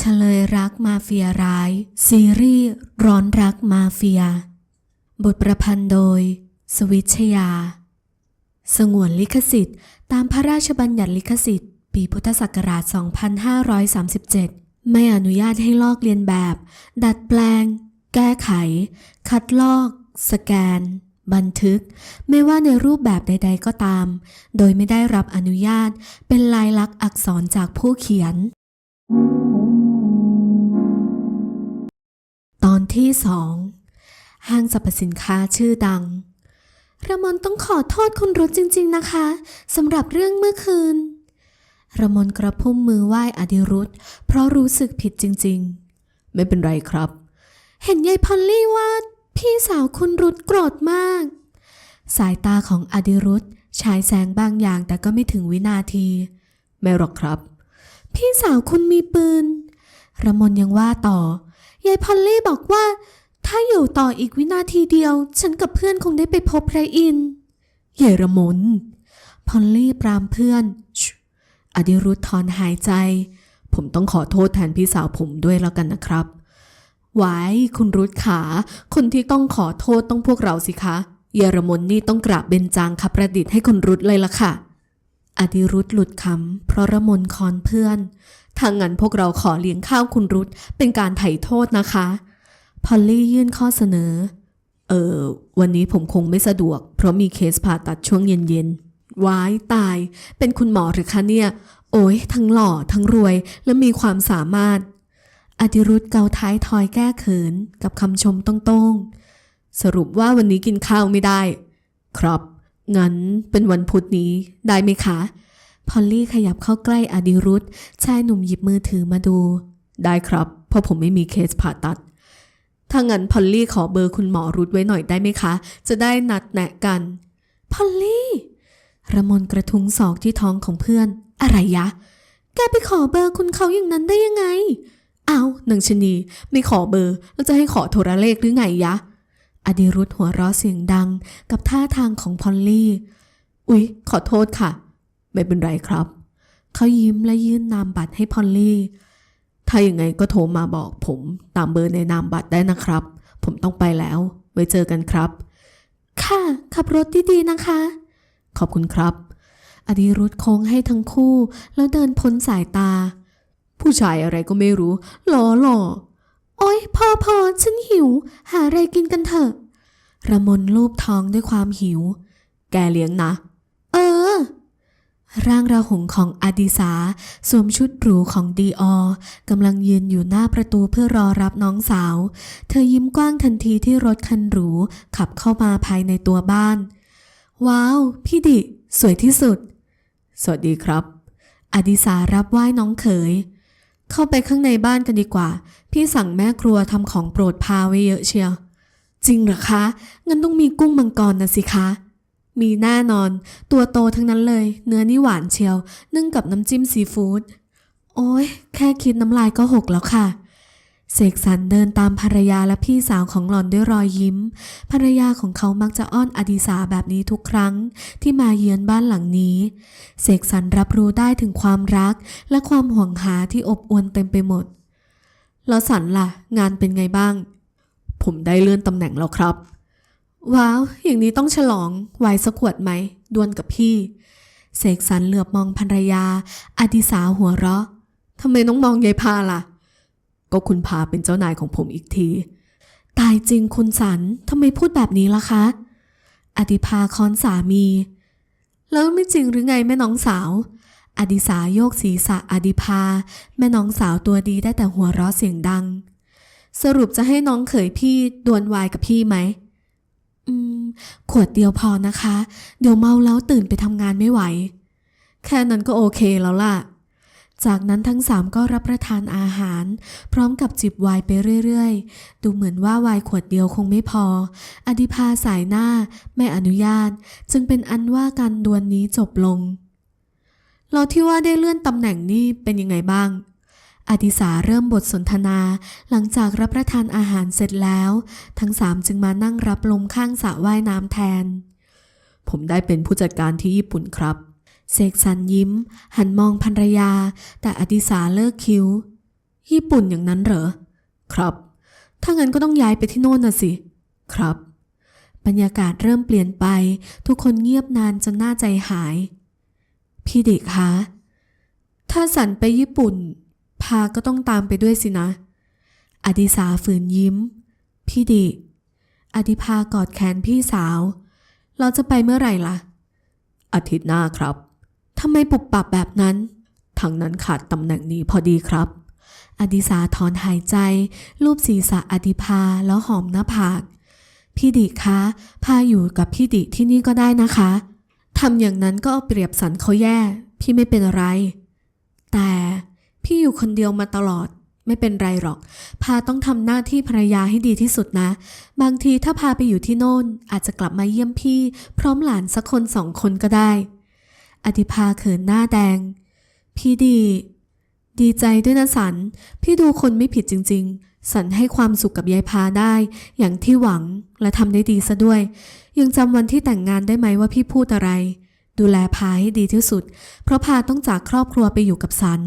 เฉลยรักมาเฟียร้าย ซีรีส์ร้อนรักมาเฟีย บทประพันธ์โดย สวิชยา สงวนลิขสิทธิ์ ตามพระราชบัญญัติลิขสิทธิ์ ปีพุทธศักราช 2537 ไม่อนุญาตให้ลอกเลียนแบบ ดัดแปลง แก้ไข คัดลอก สแกน บันทึก ไม่ว่าในรูปแบบใด ๆ ก็ตาม โดยไม่ได้รับอนุญาตเป็นลายลักษณ์อักษรจากผู้เขียนตอ ที่สองห้างสรรพสินค้าชื่อดังระมนต้องขอโทษคุณรุธจริง ๆนะคะสำหรับเรื่องเมื่อคืนระมนกระพุ่มมือไหว้อดิรุธเพราะรู้สึกผิดจริง ๆ ไม่เป็นไรครับ เห็นยายพอลลี่ว่า พี่สาวคุณรุธโกรธมาก สายตาของอดิรุธฉายแสงบางอย่างแต่ก็ไม่ถึงวินาที ไม่หรอกครับ พี่สาวคุณมีปืนระมนยังว่าต่อ ยายพอลลี่บอกว่า ถ้าอยู่ต่ออีกวินาทีเดียว ฉันกับเพื่อนคงได้ไปพบพระอินทร์ยายระมนพอลลี่ปรามเพื่อนอดิรุธถอนหายใจ ผมต้องขอโทษแทนพี่สาวผมด้วยแล้วกันนะครับไว้คุณรุธขา คนที่ต้องขอโทษต้องพวกเราสิคะ เยระมนนี่ต้องกราบเบญจางคประดิษฐ์ให้คุณรุธเลยล่ะค่ะ อดิรุธหลุดคำเพราะระมนคอนเพื่อนทางงั้นพวกเราขอเลี้ยงข้าวคุณรุธเป็นการไถ่โทษนะคะ พอลลี่ยื่นข้อเสนอ เออวันนี้ผมคงไม่สะดวก เพราะมีเคสผ่าตัดช่วงเย็นๆว้ายตาย เป็นคุณหมอหรือคะเนี่ย โอ้ยทั้งหล่อทั้งรวยและมีความสามารถ อดิรุธเกาท้ายทอยแก้เขินกับคำชมตรงๆ สรุปว่าวันนี้กินข้าวไม่ได้ ครับ งั้นเป็นวันพุธนี้ได้ไหมคะ พอลลี่ขยับเข้าใกล้อดิรุธชายหนุ่มหยิบมือถือมาดู ได้ครับ เพราะผมไม่มีเคสผ่าตัด ถ้างั้นพอลลี่ขอเบอร์คุณหมอรุธไว้หน่อยได้ไหมคะ จะได้นัดแนะกัน พอลลี่ระมนกระทุ้งศอกที่ท้องของเพื่อน อะไรยะ แกไปขอเบอร์คุณเขาอย่างนั้นได้ยังไง เอาหนังชนี ไม่ขอเบอร์ แล้วจะให้ขอโทรเลขหรือไงยะ อดิรุธหัวเราะเสียงดังกับท่าทางของพอลลี่ อุ๊ย ขอโทษค่ะ ไม่เป็นไรครับ เขายิ้มและยื่นนามบัตรให้พอลลี่ ถ้าอย่างไงก็โทรมาบอกผมตามเบอร์ในนามบัตรได้นะครับ ผมต้องไปแล้ว ไว้เจอกันครับ ค่ะ ขับรถดีๆนะคะ ขอบคุณครับ อดิรุธโค้งให้ทั้งคู่ แล้วเดินพ้นสายตา ผู้ชายอะไรก็ไม่รู้หล่อหล่อ โอ๊ยพอพอฉันหิว หาอะไรกินกันเถอะ ระมนลูบท้องด้วยความหิว แกเลี้ยงนะ เออ ร่างระหงของอดิสาสวมชุดหรูของดีออกำลังยืนอยู่หน้าประตูเพื่อรอรับน้องสาว เธอยิ้มกว้างทันทีที่รถคันหรูขับเข้ามาภายในตัวบ้าน ว้าว พี่ดิ สวยที่สุด สวัสดีครับ อดิสารับไหว้น้องเขย เข้าไปข้างในบ้านกันดีกว่า พี่สั่งแม่ครัวทำของโปรดพาไว้เยอะเชียว จริงเหรอคะ งั้นต้องมีกุ้งมังกรนะสิคะ มีแน่นอน ตัวโตทั้งนั้นเลย เนื้อนี่หวานเชียว นึ่งกับน้ำจิ้มซีฟู้ด โอ้ยแค่คิดน้ำลายก็หกแล้วค่ะ เสกสรรเดินตามภรรยาและพี่สาวของหล่อนด้วยรอยยิ้ม ภรรยาของเขามักจะอ้อนอดีสาแบบนี้ทุกครั้งที่มาเยือนบ้านหลังนี้ เสกสรรรับรู้ได้ถึงความรักและความห่วงหาที่อบอวลเต็มไปหมด แล้วสันล่ะ งานเป็นไงบ้าง ผมได้เลื่อนตำแหน่งแล้วครับ ว้าว อย่างนี้ต้องฉลองไวน์สักขวดไหม ดวลกับพี่ เสกสรรเหลือบมองภรรยา อดิสาหัวเราะทำไมต้องมองยายพาล่ะ ก็คุณพาเป็นเจ้านายของผมอีกที ตายจริงคุณสันทำไมพูดแบบนี้ล่ะคะ อดิภาคอนสามี แล้วไม่จริงหรือไงแม่น้องสาว อดิสาโยกศีรษะอดิภาแม่น้องสาวตัวดีได้แต่หัวเราะเสียงดัง สรุปจะให้น้องเขยพี่ดวลวายกับพี่ไหม อืม ขวดเดียวพอนะคะ เดี๋ยวเมาแล้วตื่นไปทำงานไม่ไหว แค่นั้นก็โอเคแล้วล่ะ จากนั้นทั้งสามก็รับประทานอาหาร พร้อมกับจิบไวน์ไปเรื่อยๆ ดูเหมือนว่าไวน์ขวดเดียวคงไม่พอ อดิภาสายหน้าไม่อนุญาต จึงเป็นอันว่าการดวลนนี้จบลงเราที่ว่าได้เลื่อนตำแหน่งนี่เป็นยังไงบ้าง อดิสาเริ่มบทสนทนาหลังจากรับประทานอาหารเสร็จแล้ว ทั้งสามจึงมานั่งรับลมข้างสระว่ายน้ำแทน ผมได้เป็นผู้จัดการที่ญี่ปุ่นครับ เสกสรรยิ้ม หันมองภรรยา แต่อดิสาเลิกคิ้ว ญี่ปุ่นอย่างนั้นเหรอ ครับ ถ้างั้นก็ต้องย้ายไปที่โน่นน่ะสิ ครับ บรรยากาศเริ่มเปลี่ยนไป ทุกคนเงียบนานจนหน้าใจหาย พี่ดิคะ ถ้าสันไปญี่ปุ่น พาก็ต้องตามไปด้วยสินะ อดิสาฝืนยิ้ม พี่ดิอดิพากอดแขนพี่สาว เราจะไปเมื่อไหร่ล่ะอาทิตย์หน้าครับ ทำไมปุบปับแบบนั้น ทางนั้นขาดตำแหน่งนี้พอดีครับ อดิสาถอนหายใจ รูปศีรษะอดิพาแล้วหอมหน้าผาก พี่ดิคะ พาอยู่กับพี่ดิที่นี่ก็ได้นะคะทำอย่างนั้นก็เอาเปรียบสันเขาแย่ พี่ไม่เป็นอะไร แต่พี่อยู่คนเดียวมาตลอดไม่เป็นไรหรอก พาต้องทำหน้าที่ภรรยาให้ดีที่สุดนะ บางทีถ้าพาไปอยู่ที่โน่น อาจจะกลับมาเยี่ยมพี่ พร้อมหลานสักคนสองคนก็ได้ อธิพาเขินหน้าแดง พี่ดี ดีใจด้วยนะสัน พี่ดูคนไม่ผิดจริง ๆ สันให้ความสุขกับยายพาได้ อย่างที่หวังและทำได้ดีซะด้วย ยังจำวันที่แต่งงานได้ไหมว่าพี่พูดอะไร ดูแลพาให้ดีที่สุด เพราะพาต้องจากครอบครัวไปอยู่กับสัน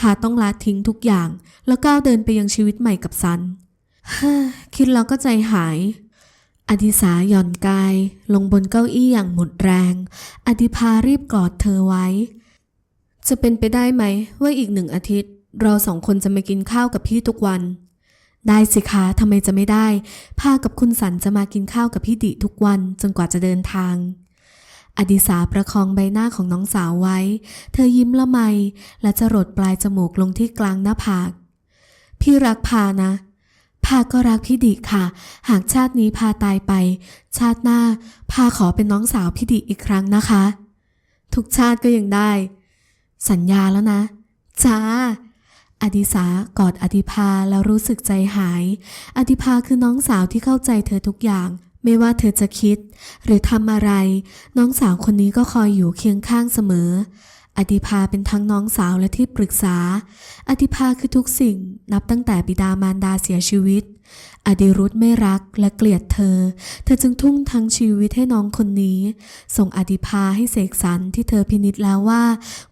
พาต้องละทิ้งทุกอย่าง แล้วก้าวเดินไปยังชีวิตใหม่กับสันฮคิดแล้วก็ใจหาย อดิสาหย่อนกาย ลงบนเก้าอี้อย่างหมดแรงอดิพารีบกอดเธอไว้ จะเป็นไปได้ไหมว่าอีกหนึ่งอาทิตย์ เราสองคนจะมากินข้าวกับพี่ทุกวัน ได้สิคะทำไมจะไม่ได้ พากับคุณสันจะมากินข้าวกับพี่ดิทุกวันจนกว่าจะเดินทาง อดิสาประคองใบหน้าของน้องสาวไว้ เธอยิ้มละไม และจะรดปลายจมูกลงที่กลางหน้าผาก พี่รักพานะ พาก็รักพี่ดิค่ะ หากชาตินี้พาตายไป ชาติหน้าพาขอเป็นน้องสาวพี่ดิอีกครั้งนะคะ ทุกชาติก็ยังได้ สัญญาแล้วนะ จ้า อดิสากอดอดิพาแล้วรู้สึกใจหาย อดิพาคือน้องสาวที่เข้าใจเธอทุกอย่าง ไม่ว่าเธอจะคิด หรือทำอะไร น้องสาวคนนี้ก็คอยอยู่เคียงข้างเสมอ อดิพาเป็นทั้งน้องสาวและที่ปรึกษาอดิพาคือทุกสิ่งนับตั้งแต่บิดามารดาเสียชีวิต อดิรุธไม่รักและเกลียดเธอ เธอจึงทุ่งทั้งชีวิตให้น้องคนนี้ ส่งอดิพาให้เสกสรรที่เธอพินิจแล้วว่า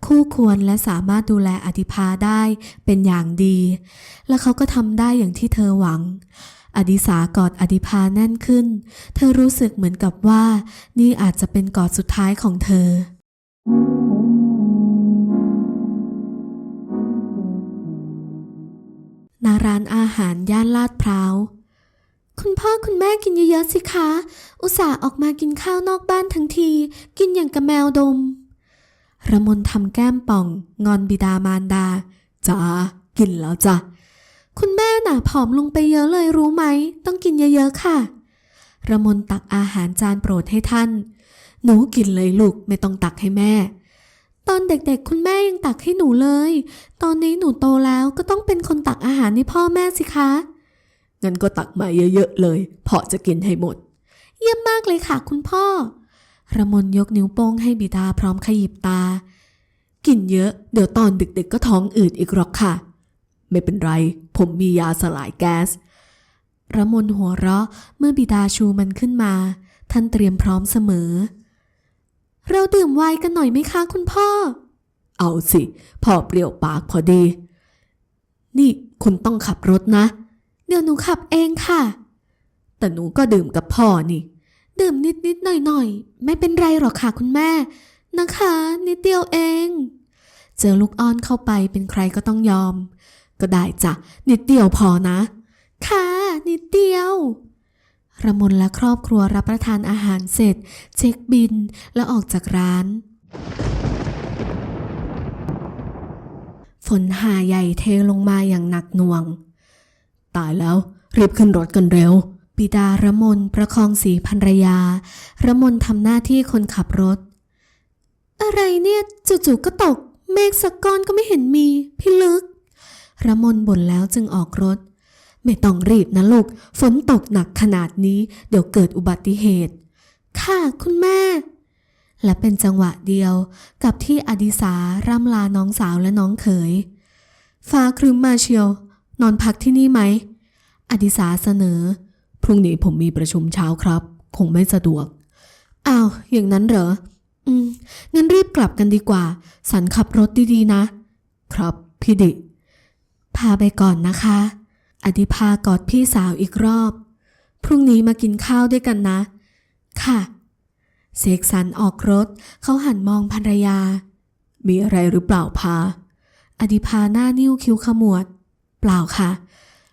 คู่ควรและสามารถดูแลอดิพาได้เป็นอย่างดี และเขาก็ทำได้อย่างที่เธอหวังอดิสากอดอดิพาแน่นขึ้น เธอรู้สึกเหมือนกับว่า นี่อาจจะเป็นกอดสุดท้ายของเธอ ณร้านอาหารย่านลาดพร้าว คุณพ่อคุณแม่กินเยอะๆสิคะ อุตส่าห์ออกมากินข้าวนอกบ้านทั้งที กินอย่างกับแมวดม ระมนทำแก้มป่อง งอนบิดามารดาจ้ากินแล้วจ้ะ คุณแม่หน่ะผอมลงไปเยอะเลยรู้ไหม ต้องกินเยอะๆค่ะ ระมนตักอาหารจานโปรดให้ท่าน หนูกินเลยลูกไม่ต้องตักให้แม่ ตอนเด็กๆ คุณแม่ยังตักให้หนูเลย ตอนนี้หนูโตแล้วก็ต้องเป็นคนตักอาหารให้พ่อแม่สิคะ งั้นก็ตักมาเยอะๆเลยพ่อจะกินให้หมด เยี่ยมมากเลยค่ะคุณพ่อ ระมนยกนิ้วโป้งให้บิดาพร้อมขยิบตา กินเยอะ เดี๋ยวตอนดึกๆ ก็ท้องอืดอีกหรอกค่ะ ไม่เป็นไร ผมมียาสลายแก๊ส ระมนหัวเราะเมื่อบิดาชูมันขึ้นมา ท่านเตรียมพร้อมเสมอ เราดื่มไวน์กันหน่อยไหมคะคุณพ่อ เอาสิพ่อเปรี้ยวปากพอดี นี่คุณต้องขับรถนะ เดี๋ยวหนูขับเองค่ะ แต่หนูก็ดื่มกับพ่อนี่ ดื่มนิดนิดๆหน่อยหน่อยๆไม่เป็นไรหรอกค่ะคุณแม่ นะคะ นิดเดียวเอง เจอลูกอ้อนเข้าไปเป็นใครก็ต้องยอม ก็ได้จ้ะนิดเดียวพอนะ ค่ะ นิดเดียว ระมนและครอบครัวรับประทานอาหารเสร็จ เช็คบินแล้วออกจากร้าน ฝนหาใหญ่เทลงมาอย่างหนักหน่วง ตายแล้ว รีบขึ้นรถกันเร็วบิดาระมนประคองสีภรรยา ระมนทำหน้าที่คนขับรถ อะไรเนี่ยจู่ๆก็ตก เมฆสักก้อนก็ไม่เห็นมี พี่ลึกระมนบ่นแล้วจึงออกรถ ไม่ต้องรีบนะลูก ฝนตกหนักขนาดนี้ เดี๋ยวเกิดอุบัติเหตุ ค่ะคุณแม่ และเป็นจังหวะเดียวกับที่อดิสาร่ำลาน้องสาวและน้องเขย ฟ้าครึ้มมาเชียว นอนพักที่นี่ไหม อดิสาเสนอ พรุ่งนี้ผมมีประชุมเช้าครับ คงไม่สะดวก อ้าว อย่างนั้นเหรอ อืม งั้นรีบกลับกันดีกว่า สันขับรถดีๆนะ ครับ พี่ดิพพาไปก่อนนะคะ อดิพากอดพี่สาวอีกรอบ พรุ่งนี้มากินข้าวด้วยกันนะ ค่ะ เสกสรรออกรถ เขาหันมองภรรยา มีอะไรหรือเปล่าพาอดิพาหน้านิ้วคิ้วขมวด เปล่าค่ะ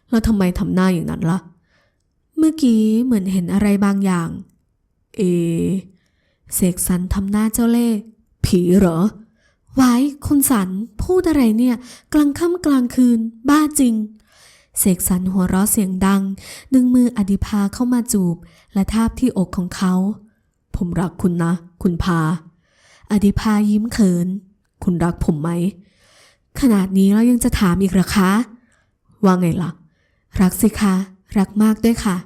แล้วทำไมทำหน้าอย่างนั้นล่ะ เมื่อกี้เหมือนเห็นอะไรบางอย่าง เอ เสกสรรทำหน้าเจ้าเล่ห์ผีเหรอไว้คุณสันพูดอะไรเนี่ย กลางค่ำกลางคืน บ้าจริง เสกสรรหัวเราะเสียงดัง ดึงมืออดิพาเข้ามาจูบ และทาบที่อกของเขา ผมรักคุณนะ คุณพา อดิพายิ้มเขิน คุณรักผมไหม ขนาดนี้เรายังจะถามอีกหรอคะ ว่าไงล่ะ รักสิคะ รักมากด้วยค่ะ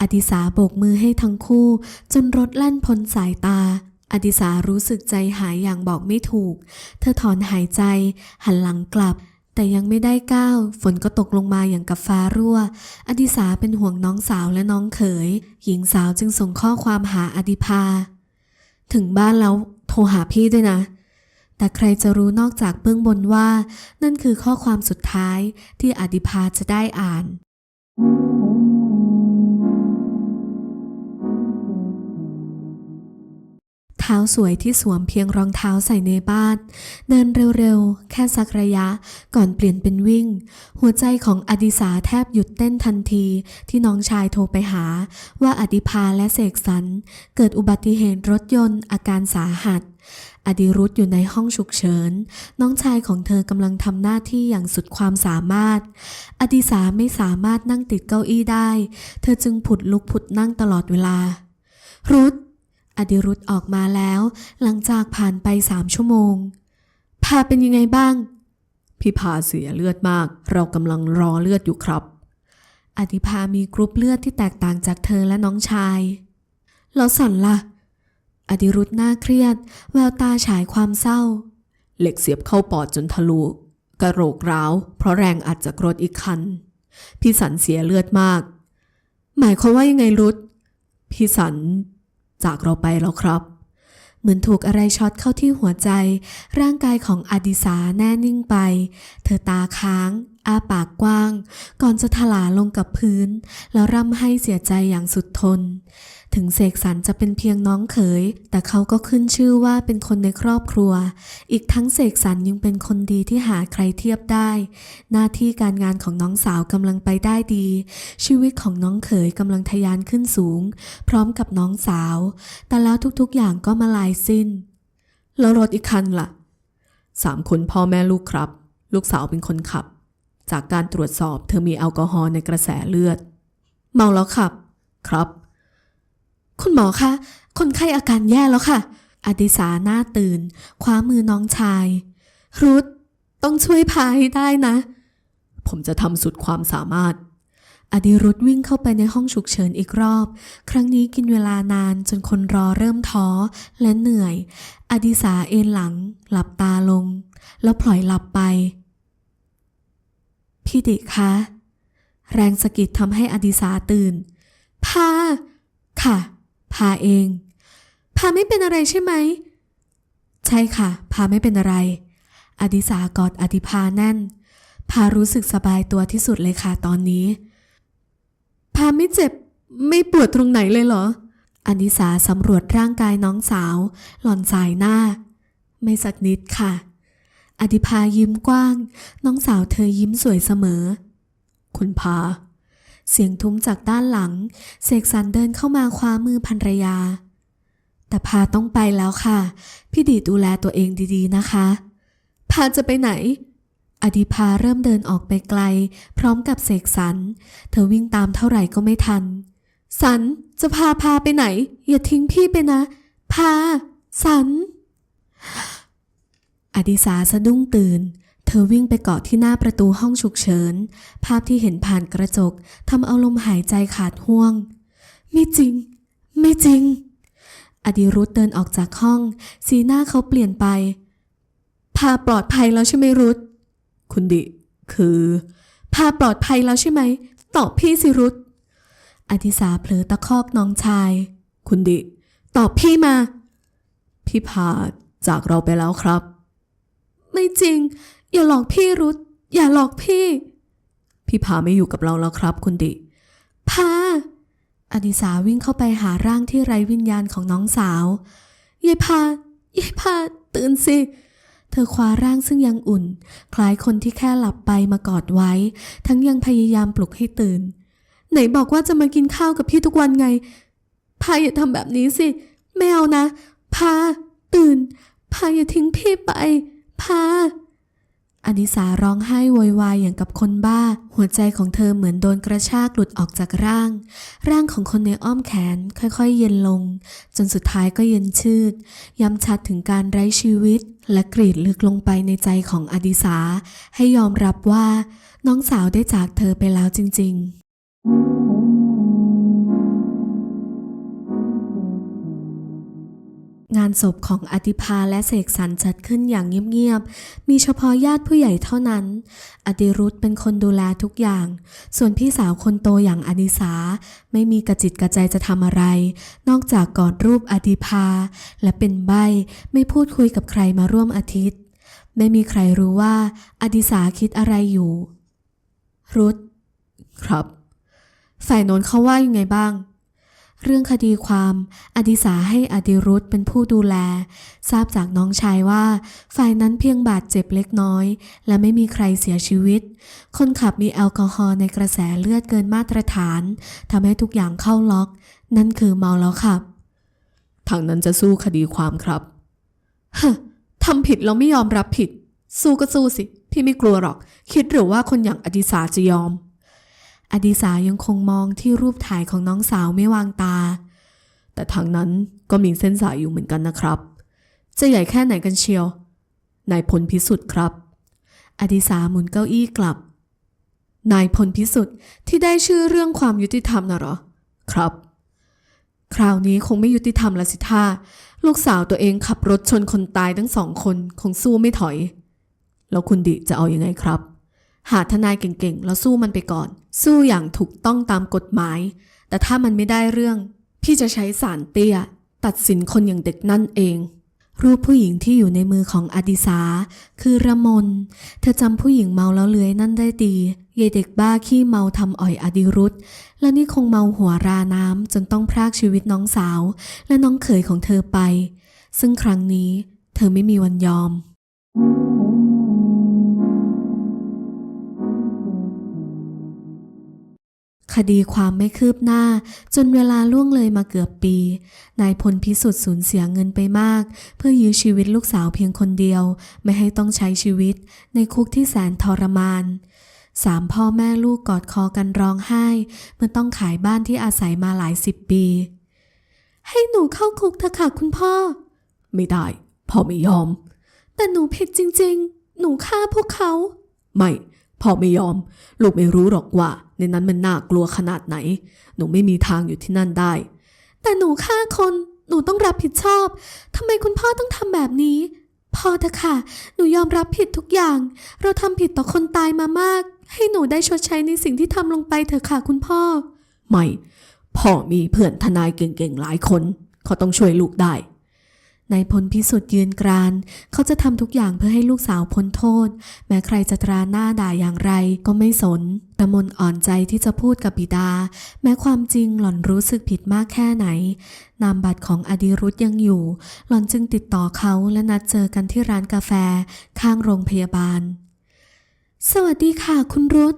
อดิสาโบกมือให้ทั้งคู่ จนรถแล่นพ้นสายตาอดิสารู้สึกใจหายอย่างบอกไม่ถูก เธอถอนหายใจ หันหลังกลับ แต่ยังไม่ได้ก้าว ฝนก็ตกลงมาอย่างกับฟ้ารั่ว อดิสาเป็นห่วงน้องสาวและน้องเขย หญิงสาวจึงส่งข้อความหาอดิพาถึงบ้านแล้วโทรหาพี่ด้วยนะ แต่ใครจะรู้นอกจากเบื้องบนว่า นั่นคือข้อความสุดท้ายที่อดิพาจะได้อ่านเท้าสวยที่สวมเพียงรองเท้าใส่ในบ้าน เดินเร็วๆ แค่สักระยะก่อนเปลี่ยนเป็นวิ่ง หัวใจของอดิสาแทบหยุดเต้นทันทีที่น้องชายโทรไปหา ว่าอดิพาและเสกสรรเกิดอุบัติเหตุรถยนต์อาการสาหัสอดิรุธอยู่ในห้องฉุกเฉิน น้องชายของเธอกำลังทำหน้าที่อย่างสุดความสามารถ อดิสาไม่สามารถนั่งติดเก้าอี้ได้ เธอจึงผุดลุกผุดนั่งตลอดเวลา รุธ อดิรุธออกมาแล้ว หลังจากผ่านไปสามชั่วโมงพาเป็นยังไงบ้าง พี่พาเสียเลือดมาก เรากำลังรอเลือดอยู่ครับอดิพามีกรุ๊ปเลือดที่แตกต่างจากเธอและน้องชาย แล้วสันล่ะ อดิรุธหน้าเครียด แววตาฉายความเศร้า เหล็กเสียบเข้าปอดจนทะลุ กระโหลกร้าว เพราะแรงอัดจากรถอีกคัน พี่สันเสียเลือดมาก หมายความว่ายังไงรุธพี่สัน จากเราไปแล้วครับ เหมือนถูกอะไรช็อตเข้าที่หัวใจ ร่างกายของอดิสาแน่นิ่งไป เธอตาค้าง อ้าปากกว้าง ก่อนจะถลาลงกับพื้น แล้วร่ำให้เสียใจอย่างสุดทน ถึงเสกสรรจะเป็นเพียงน้องเขย แต่เขาก็ขึ้นชื่อว่าเป็นคนในครอบครัว อีกทั้งเสกสรรยังเป็นคนดีที่หาใครเทียบได้ หน้าที่การงานของน้องสาวกำลังไปได้ดี ชีวิตของน้องเขยกำลังทะยานขึ้นสูง พร้อมกับน้องสาว แต่แล้วทุกๆอย่างก็มาลายสิ้น แล้วรถอีกคันล่ะสามคนพ่อแม่ลูกครับ ลูกสาวเป็นคนขับ จากการตรวจสอบเธอมีแอลกอฮอล์ในกระแสเลือด เมาแล้วขับ ครับ คุณหมอคะ คนไข้อาการแย่แล้วค่ะ อดิสาหน้าตื่น คว้ามือน้องชาย รุธต้องช่วยพาให้ได้นะ ผมจะทำสุดความสามารถ อดิรุธวิ่งเข้าไปในห้องฉุกเฉินอีกรอบ ครั้งนี้กินเวลานานจนคนรอเริ่มท้อและเหนื่อย อดิสาเอนหลัง หลับตาลง แล้วพลอยหลับไป พี่ดิคะ แรงสะกิดทำให้อดิสาตื่น พา ค่ะ พาเอง พาไม่เป็นอะไรใช่ไหม ใช่ค่ะ พาไม่เป็นอะไร อดิสากอดอธิพาแน่น พารู้สึกสบายตัวที่สุดเลยค่ะตอนนี้ พาไม่เจ็บไม่ปวดตรงไหนเลยเหรออดิสาสำรวจร่างกายน้องสาว หล่อนสายหน้า ไม่สักนิดค่ะ อธิพายิ้มกว้าง น้องสาวเธอยิ้มสวยเสมอ คุณพา เสียงทุ้มจากด้านหลัง เสกสรรเดินเข้ามาคว้ามือภรรยา แต่พาต้องไปแล้วค่ะ พี่ดีดูแลตัวเองดีๆนะคะ พาจะไปไหนอดิพาเริ่มเดินออกไปไกล พร้อมกับเสกสรรเธอวิ่งตามเท่าไหร่ก็ไม่ทัน สันจะพาพาไปไหน อย่าทิ้งพี่ไปนะ พา สัน อดิสาสะดุ้งตื่น เธอวิ่งไปเกาะที่หน้าประตูห้องฉุกเฉิน ภาพที่เห็นผ่านกระจกทำเอาลมหายใจขาดห่วง ไม่จริง ไม่จริง อดิรุธเดินออกจากห้อง สีหน้าเขาเปลี่ยนไป พาปลอดภัยแล้วใช่ไหมรุธคุณดิ คือ พาปลอดภัยแล้วใช่ไหม ตอบพี่สิรุธอธิสาเผลอตะคอกน้องชาย คุณดิ ตอบพี่มา พี่พาจากเราไปแล้วครับ ไม่จริง อย่าหลอกพี่รุธอย่าหลอกพี่ พี่พาไม่อยู่กับเราแล้วครับคุณดิพาอดิสาวิ่งเข้าไปหาร่างที่ไร้วิญญาณของน้องสาวยายพายายพาตื่นสิ เธอคว้าร่างซึ่งยังอุ่น คล้ายคนที่แค่หลับไปมากอดไว้ ทั้งยังพยายามปลุกให้ตื่น ไหนบอกว่าจะมากินข้าวกับพี่ทุกวันไง พาอย่าทำแบบนี้สิ ไม่เอานะ พา ตื่น พาอย่าทิ้งพี่ไป พาอนิสาร้องไห้โวยวายอย่างกับคนบ้า หัวใจของเธอเหมือนโดนกระชากหลุดออกจากร่าง ร่างของคนในอ้อมแขนค่อยๆ เย็นลง จนสุดท้ายก็เย็นชืด ย้ำชัดถึงการไร้ชีวิต และกรีดลึกลงไปในใจของอดิสา ให้ยอมรับว่า น้องสาวได้จากเธอไปแล้วจริง ๆ งานศพของอติภาและเสกสรรจัดขึ้นอย่างเงียบๆ มีเฉพาะญาติผู้ใหญ่เท่านั้นอดิรุธเป็นคนดูแลทุกอย่าง ส่วนพี่สาวคนโตอย่างอนิสา ไม่มีกระจิตกระใจจะทำอะไร นอกจากกอดรูปอติภา และเป็นใบไม่พูดคุยกับใครมาร่วมอาทิตย์ ไม่มีใครรู้ว่าอดิสาคิดอะไรอยู่ รุธครับ ฝ่ายโน้นเขาว่ายังไงบ้าง เรื่องคดีความ อดิสาให้อดิรุธเป็นผู้ดูแล ทราบจากน้องชายว่า ฝ่ายนั้นเพียงบาดเจ็บเล็กน้อย และไม่มีใครเสียชีวิต คนขับมีแอลกอฮอล์ในกระแสเลือดเกินมาตรฐานทำให้ทุกอย่างเข้าล็อก นั่นคือเมาแล้วขับ ทางนั้นจะสู้คดีความครับฮะทำผิดแล้วไม่ยอมรับผิด สู้ก็สู้สิ พี่ไม่กลัวหรอก คิดหรือว่าคนอย่างอดิสาจะยอม อดิสายังคงมองที่รูปถ่ายของน้องสาวไม่วางตา แต่ทางนั้นก็มีเส้นสายอยู่เหมือนกันนะครับ จะใหญ่แค่ไหนกันเชียวนายพลพิสุทธิ์ครับ อดิสาหมุนเก้าอี้กลับ นายพลพิสุทธิ์ที่ได้ชื่อเรื่องความยุติธรรมน่ะหรอ ครับ คราวนี้คงไม่ยุติธรรมละสิท่าลูกสาวตัวเองขับรถชนคนตายทั้งสองคนคงสู้ไม่ถอย แล้วคุณดิจะเอาอยัางไงครับ หาทนายเก่งๆ แล้วสู้มันไปก่อน สู้อย่างถูกต้องตามกฎหมาย แต่ถ้ามันไม่ได้เรื่อง พี่จะใช้สารเตี้ย ตัดสินคนอย่างเด็กนั่นเอง รูปผู้หญิงที่อยู่ในมือของอดิสา คือระมน เธอจำผู้หญิงเมาแล้วเลื้อยนั่นได้ดีเยเด็กบ้าขี้เมาทำอ่อยอดิรุธและนี่คงเมาหัวราน้ำจนต้องพรากชีวิตน้องสาว และน้องเขยของเธอไป ซึ่งครั้งนี้เธอไม่มีวันยอม คดีความไม่คืบหน้า จนเวลาล่วงเลยมาเกือบปี นายพลพิสุทธิ์สูญเสียเงินไปมาก เพื่อยื้อชีวิตลูกสาวเพียงคนเดียว ไม่ให้ต้องใช้ชีวิต ในคุกที่แสนทรมานสามพ่อแม่ลูกกอดคอกันร้องไห้ เมื่อต้องขายบ้านที่อาศัยมาหลายสิบปี ให้หนูเข้าคุกเถอะค่ะคุณพ่อ ไม่ได้ พ่อไม่ยอม แต่หนูผิดจริง ๆ หนูฆ่าพวกเขา ไม่ พ่อไม่ยอม ลูกไม่รู้หรอกว่า ในนั้นมันน่ากลัวขนาดไหน หนูไม่มีทางอยู่ที่นั่นได้ แต่หนูฆ่าคน หนูต้องรับผิดชอบทำไมคุณพ่อต้องทำแบบนี้ พ่อเถอะค่ะ หนูยอมรับผิดทุกอย่าง เราทำผิดต่อคนตายมามาก ให้หนูได้ชดใช้ในสิ่งที่ทำลงไปเถอะค่ะคุณพ่อ ไม่ พ่อมีเพื่อนทนายเก่งๆหลายคน เขาต้องช่วยลูกได้ นายพลพิสุทธิ์ยืนกราน เขาจะทำทุกอย่างเพื่อให้ลูกสาวพ้นโทษ แม้ใครจะตราหน้าด่าอย่างไรก็ไม่สนตะมนอ่อนใจที่จะพูดกับบิดา แม้ความจริงหล่อนรู้สึกผิดมากแค่ไหน นามบัตรของอดิรุธยังอยู่ หล่อนจึงติดต่อเขาและนัดเจอกันที่ร้านกาแฟ ข้างโรงพยาบาล สวัสดีค่ะ คุณรุธ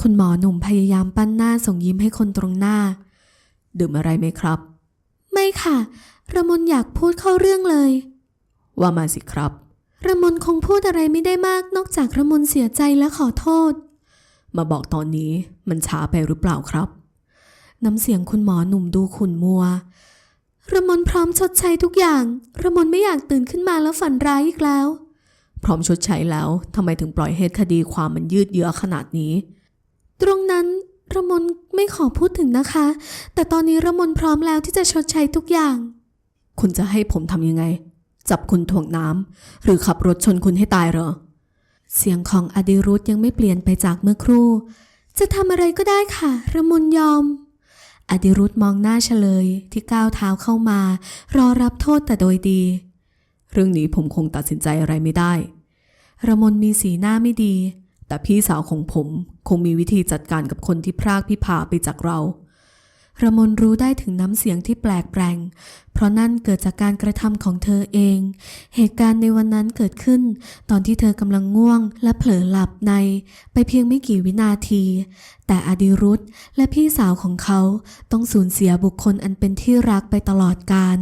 คุณหมอหนุ่มพยายามปั้นหน้าส่งยิ้มให้คนตรงหน้า ดื่มอะไรไหมครับ ไม่ค่ะ ระมนอยากพูดเข้าเรื่องเลย ว่ามาสิครับ ระมนคงพูดอะไรไม่ได้มากนอกจากระมนเสียใจและขอโทษ มาบอกตอนนี้มันช้าไปหรือเปล่าครับ น้ำเสียงคุณหมอหนุ่มดูขุ่นมัว ระมนพร้อมชดใช้ทุกอย่าง ระมนไม่อยากตื่นขึ้นมาแล้วฝันร้ายอีกแล้ว พร้อมชดใช้แล้วทำไมถึงปล่อยให้คดีความมันยืดเยื้อขนาดนี้ ตรงนั้นระมนไม่ขอพูดถึงนะคะ แต่ตอนนี้ระมนพร้อมแล้วที่จะชดใช้ทุกอย่าง คุณจะให้ผมทำยังไง จับคุณถ่วงน้ำหรือขับรถชนคุณให้ตายเหรอ เสียงของอดิรุธยังไม่เปลี่ยนไปจากเมื่อครู่ จะทำอะไรก็ได้ค่ะ ระมนยอม อดิรุธมองหน้าเฉลยที่ก้าวเท้าเข้ามา รอรับโทษแต่โดยดี เรื่องนี้ผมคงตัดสินใจอะไรไม่ได้ ระมนมีสีหน้าไม่ดี แต่พี่สาวของผมคงมีวิธีจัดการกับคนที่พรากพิพาไปจากเรา ระมนรู้ได้ถึงน้ำเสียงที่แปลกแปลง เพราะนั่นเกิดจากการกระทำของเธอเอง เหตุการณ์ในวันนั้นเกิดขึ้น ตอนที่เธอกำลังง่วง และเผลอหลับใน ไปเพียงไม่กี่วินาที แต่อดิรุธและพี่สาวของเขาต้องสูญเสียบุคคลอันเป็นที่รักไปตลอดกาล